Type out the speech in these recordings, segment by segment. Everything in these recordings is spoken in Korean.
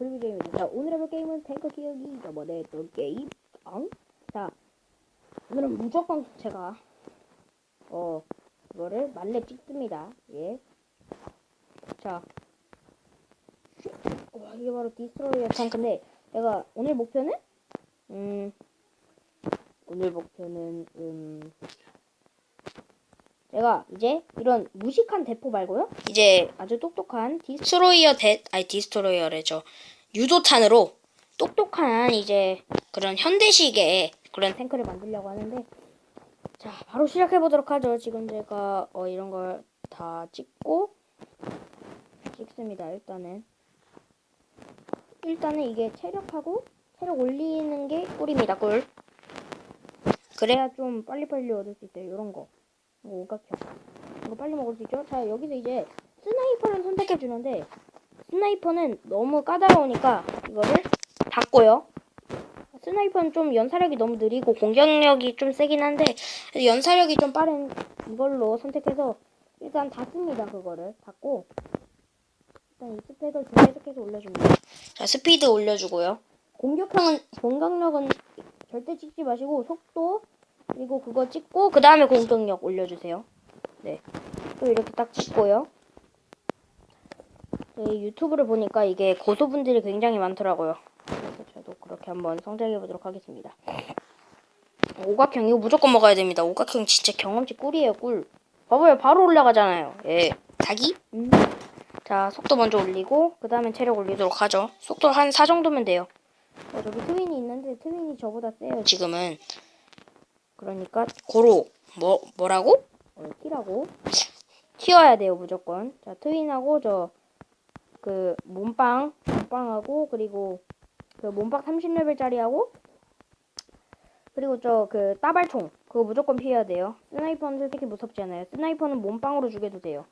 프리뷰 게임입니다. 자, 오늘 해볼 게임은 탱크 키우기 저번에 했던 게임. 앙? 자, 오늘은 무조건 제가, 어, 이거를 말렙 찍습니다. 예. 자. 와, 이게 바로 디스트로이어 탱크인데, 내가 오늘 목표는, 음, 오늘 목표는, 음, 제가 이제 이런 무식한 대포 말고요. 이제 아주 똑똑한 디스 디스트로이어 대 아니 디스트로이어래죠. 유도탄으로 똑똑한 이제 그런 현대식의 그런 탱크를 만들려고 하는데 자 바로 시작해 보도록 하죠. 지금 제가 어 이런 걸 다 찍고 찍습니다. 일단은 일단은 이게 체력하고 체력 올리는 게 꿀입니다. 꿀. 그래야 좀 빨리빨리 얻을 수 있어요. 이런 거. 오각형. 이거 빨리 먹을 수 있죠? 자 여기서 이제 스나이퍼를 선택해 주는데 스나이퍼는 너무 까다로우니까 이거를 닫고요. 스나이퍼는 좀 연사력이 너무 느리고 공격력이 좀 세긴 한데 연사력이 좀 빠른 이걸로 선택해서 일단 닫습니다 그거를 닫고 일단 이 스펙을 좀 계속해서 올려줍니다 자 스피드 올려주고요. 공격형은 공격력은 절대 찍지 마시고 속도 그리고 그거 찍고 그 다음에 공격력 올려주세요. 네 또 이렇게 딱 찍고요. 네, 유튜브를 보니까 이게 고소분들이 굉장히 많더라고요. 그래서 저도 그렇게 한번 성장해 보도록 하겠습니다. 오각형 이거 무조건 먹어야 됩니다. 오각형 진짜 경험치 꿀이에요 꿀. 봐봐요 바로 올라가잖아요. 예. 자기? 음. 자 속도 먼저 올리고 그 다음에 체력 올리도록 하죠. 속도 한 4 정도면 돼요. 어, 저기 트윈이 있는데 트윈이 저보다 세요. 지금은 그러니까 고로. 뭐 뭐라고? 어, 키라고? 튀어야 돼요 무조건. 자 트윈하고 저 그 몸빵 몸빵하고 그리고 그 몸빵 30레벨짜리하고 그리고 저 그 따발총. 그거 무조건 피해야 돼요. 스나이퍼는 솔직히 무섭지 않아요. 스나이퍼는 몸빵으로 죽여도 돼요.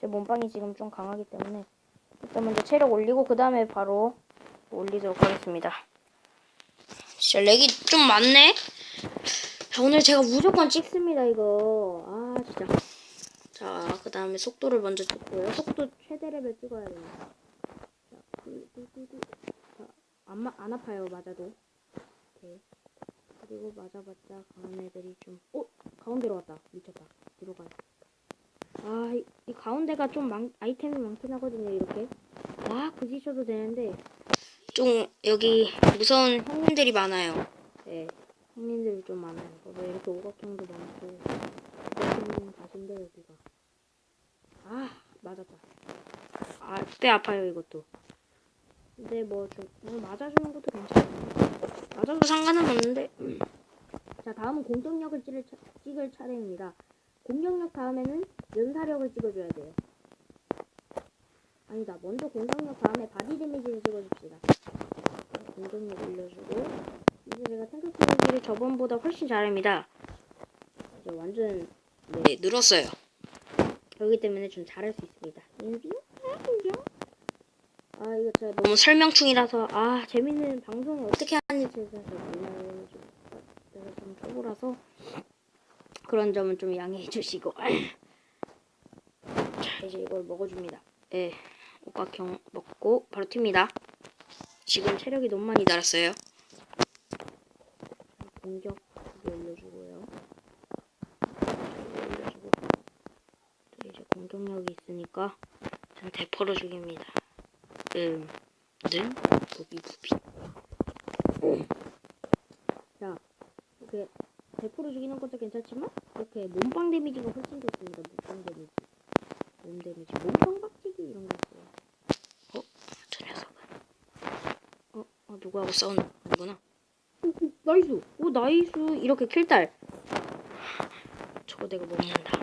제 몸빵이 지금 좀 강하기 때문에. 일단 먼저 체력 올리고 그 다음에 바로 올리도록 하겠습니다. 진짜 렉이 좀 많네. 자, 오늘 제가 무조건 찍습니다 이거 아 진짜 자 그 다음에 속도를 먼저 뭐요? 속도 최대 레벨 찍어야 됩니다. 자. 자, 안, 마- 안 아파요, 맞아도. 오케이. 그리고 맞아봤자 강한 애들이 좀, 어? 가운데로 왔다. 미쳤다. 뒤로 가요. 아, 이, 이 가운데가 좀 많, 아이템이 많긴 하거든요, 이렇게. 아, 그지 쳐도 되는데, 좀 여기 무서운 형님들이 많아요. 좀 많아요. 봐봐, 이렇게 오각형도 많고, 오각형은 다신데, 여기가. 아, 맞았다. 아, 꽤 아파요, 이것도. 근데 뭐, 좀, 뭐 맞아주는 것도 괜찮아요. 맞아도 상관은 없는데 자, 다음은 공격력을 찍을, 차, 찍을 차례입니다. 공격력 다음에는 연사력을 찍어줘야 돼요. 아니다. 먼저 공격력 다음에 바디 데미지를 찍어줍시다. 자, 공격력 올려주고 이제 제가 키우기를 저번보다 훨씬 잘합니다. 이제 완전 네 늘었어요. 그렇기 때문에 좀 잘할 수 있습니다. 인지요? 아 이거 제가 너무 설명충이라서 아 재밌는 방송을 어떻게 하는지 제가 잘 몰라요. 좀, 초보라서 그런 점은 좀 양해해 주시고 자 이제 이걸 먹어줍니다. 예 오각형 먹고 바로 튑니다. 지금 체력이 너무 많이 달았어요. 공격 크게 올려주고요. 올려주고 또 이제 공격력이 있으니까 전 대포로 죽입니다. 음, 는 무비 무비. 자 이렇게 대포로 죽이는 것도 괜찮지만 이렇게 몸빵 데미지가 훨씬 좋습니다. 몸빵 데미지, 몸 데미지, 몸빵 박치기 이런 거 있어요. 저 녀석은 어, 어, 누구하고 싸우는 거구나. 나이스, 오 나이스 이렇게 킬딸. 저거 내가 먹는다.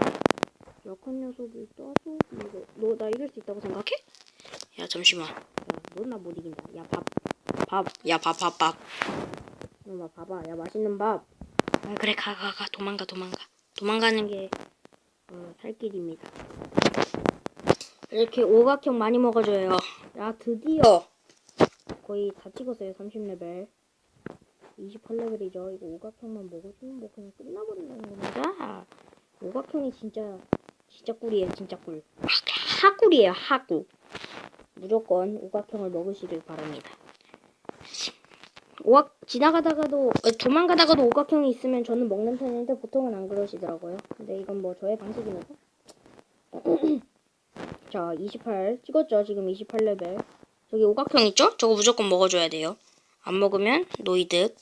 약한 녀석을 따서 이거 너 나 이길 수 있다고 생각해? 야 잠시만. 야넌 나 못 이긴다. 야 밥, 밥, 야밥밥 밥. 엄마 봐봐. 야 맛있는 밥. 아, 그래 가 가 가 도망가 도망가. 도망가는 게 어, 살길입니다. 이렇게 오각형 많이 먹어줘요. 야 드디어 거의 다 찍었어요. 30레벨. 28레벨이죠. 이거 오각형만 먹어주면 뭐 그냥 끝나버린다는 겁니다. 오각형이 진짜 진짜 꿀이에요. 진짜 꿀. 하, 하꿀이에요. 하꿀. 무조건 오각형을 먹으시길 바랍니다. 오각 지나가다가도 어, 도망가다가도 오각형이 있으면 저는 먹는 편인데 보통은 안 그러시더라고요. 근데 이건 뭐 저의 방식이면서. 자, 28 찍었죠? 지금 28레벨. 저기 오각형 있죠? 저거 무조건 먹어줘야 돼요. 안 먹으면 노이드.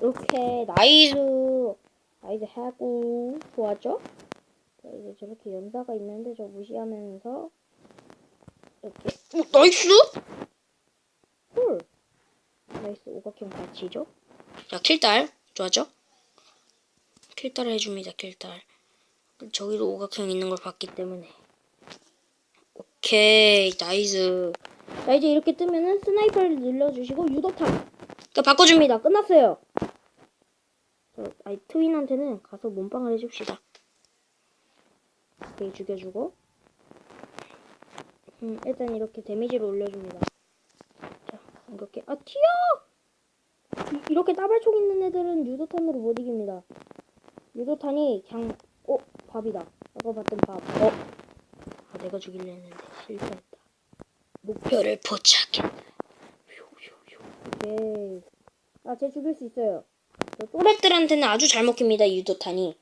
이렇게 나이스 나이스 하고 좋았죠? 자, 이제 저렇게 연사가 있는데 저 무시하면서 이렇게 오, 나이스! 헐 나이스 오각형 같이죠? 자, 킬달. 좋았죠? 킬달을 해줍니다, 킬달. 저기도 오각형 있는 걸 봤기 때문에. 오케이, 나이스. 자 이제 이렇게 뜨면은 스나이퍼를 늘려주시고 유도탄 또 바꿔줍니다. 줍니다 끝났어요. 저 아이 트윈한테는 가서 몸빵을 해줍시다. 오케이 죽여주고. 음, 일단 이렇게 데미지를 올려줍니다. 자 이렇게. 아 튀어! 이, 이렇게 따발총 있는 애들은 유도탄으로 못 이깁니다. 유도탄이 그냥 어 밥이다. 아까 봤던 밥어. 아, 내가 죽이려 했는데. 실패했다. 목표를 포착했다. 오케이 아쟤 죽일 수 있어요 저 또- 또렉들한테는 아주 잘 먹힙니다, 이 유도탄이.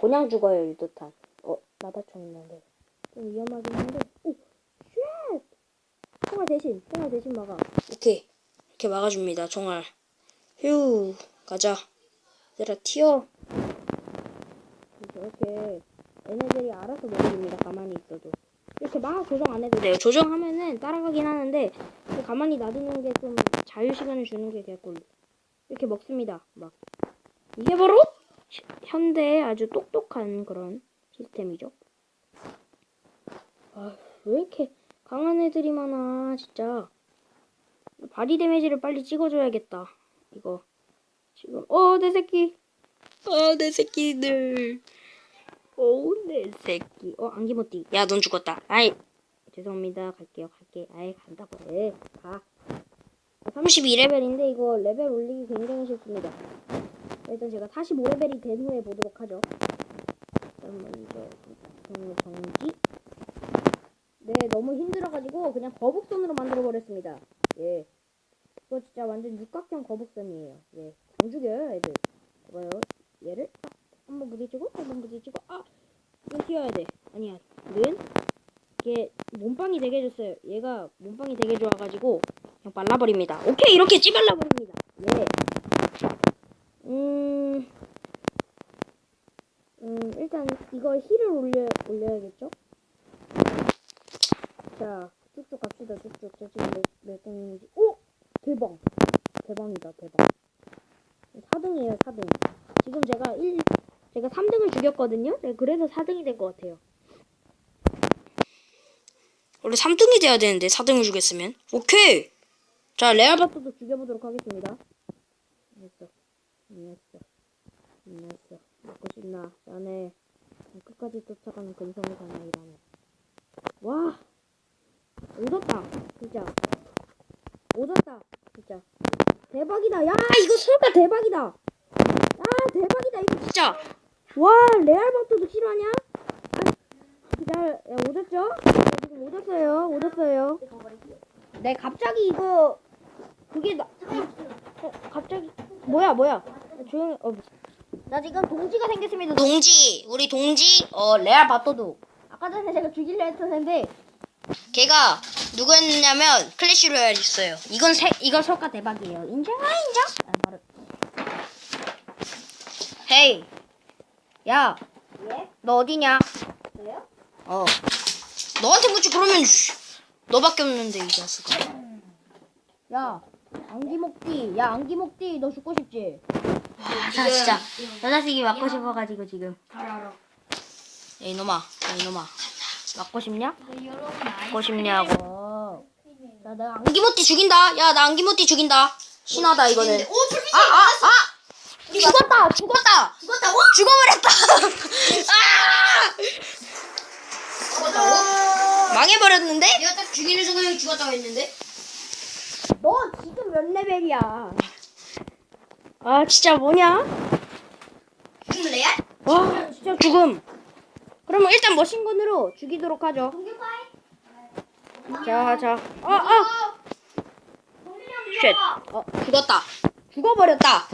그냥 죽어요 유도탄. 어 나다총 있는데 좀 위험하긴 한데. 오 쉣. 총알 대신 총알 대신 막아. 오케이. 이렇게 막아줍니다, 총알. 휴, 가자. 얘들아, 튀어. 이렇게 얘네들이 알아서 먹어줍니다. 가만히 있어도. 이렇게 막 조정 안 해도 네, 돼요. 조정하면은 따라가긴 하는데 그 가만히 놔두는 게 좀 자유 시간을 주는 게 개꿀. 이렇게 먹습니다. 막 이게 바로 시- 현대의 아주 똑똑한 그런 시스템이죠. 아, 왜 이렇게 강한 애들이 많아, 진짜. 바디 데미지를 빨리 찍어줘야겠다. 이거 지금 어 내 새끼 아, 내 새끼들. 어내 새끼. 어 안기모띠. 야, 넌 죽었다. 아이, 죄송합니다. 갈게요. 갈게. 아예 간다고 해 가. 32레벨인데 이거 레벨 올리기 굉장히 쉽습니다. 일단 제가 45레벨이 된 후에 보도록 하죠. 일단 먼저 음, 정지. 네 너무 힘들어가지고 그냥 거북선으로 만들어 버렸습니다. 예. 이거 진짜 완전 육각형 거북선이에요. 예. 안 죽여요 애들. 봐봐요. 얘를 딱 한번 부딪히고 한번 부딪히고 아 이거 튀어야 돼 아니야 는 이게 몸빵이 되게 해줬어요. 얘가 몸빵이 되게 좋아가지고 그냥 발라버립니다. 오케이 이렇게 찌발라버립니다. 예. 음, 음 일단 이거 힐을 올려 올려야겠죠? 자 쭉쭉 갑시다 쭉쭉. 저 지금 몇, 몇 등인지. 오 대박 대박이다 대박. 4등이에요 4등. 지금 제가 1 제가 3등을 죽였거든요. 네, 그래서 4등이 된 것 같아요. 원래 3등이 돼야 되는데, 4등을 주겠으면. 오케이. 자, 레알 바 알바토도 죽여보도록 하겠습니다. 됐어. 됐어. 됐어. 먹고 싶나? 자네 끝까지 쫓아가는 근성의 사나이라네. 와! 오졌다. 진짜. 오졌다. 진짜. 대박이다. 야, 이거 설마 대박이다. 아, 대박이다. 이거 진짜. 와, 레알바토도 실화냐? 아, 야, 오졌죠? 지금 오졌어요. 오졌어요. 네, 갑자기 이거 그게 나 어, 갑자기 뭐야 뭐야 조용 어, 나 지금 동지가 생겼습니다. 동지, 우리 동지, 어, 레알 바 바토도 아까 전에 제가 죽이려 했었는데 걔가 누구였냐면 클래시 로얄이었어요. 이건 세, 이거 설까 대박이에요. 인정? 아 인정? 아, 바로 헤이. 야, 예? 너 어디냐? 그래요? 어. 너한테 묻지 그러면 씨, 너밖에 없는데 이 자식아. 야, 안기목띠. 야, 안기목띠. 너 죽고 싶지? 아, 나 진짜. 너 자식이 맞고 싶어가지고 지금 알아 알아. 야 이놈아, 야 이놈아. 맞고 싶냐? 근데 여러분 아이 먹고 싶냐고. 어. 나 내가 안 안기모띠 죽인다. 야 나 안기모띠 죽인다. 신하다 이거는. 오 불빛이 아 아 아. 죽었다, 죽었다, 죽었다고? 죽어버렸다. 죽었다고? 망해버렸는데? 내가 딱 죽이는 순간 죽었다고 했는데? 너 지금 몇 레벨이야? 아 진짜 뭐냐? 레알? 와, 진짜 죽음. 그러면 일단 머신건으로 죽이도록 하죠. 자, 자. 아, 아! 쉣. 어, 죽었다. 죽어버렸다.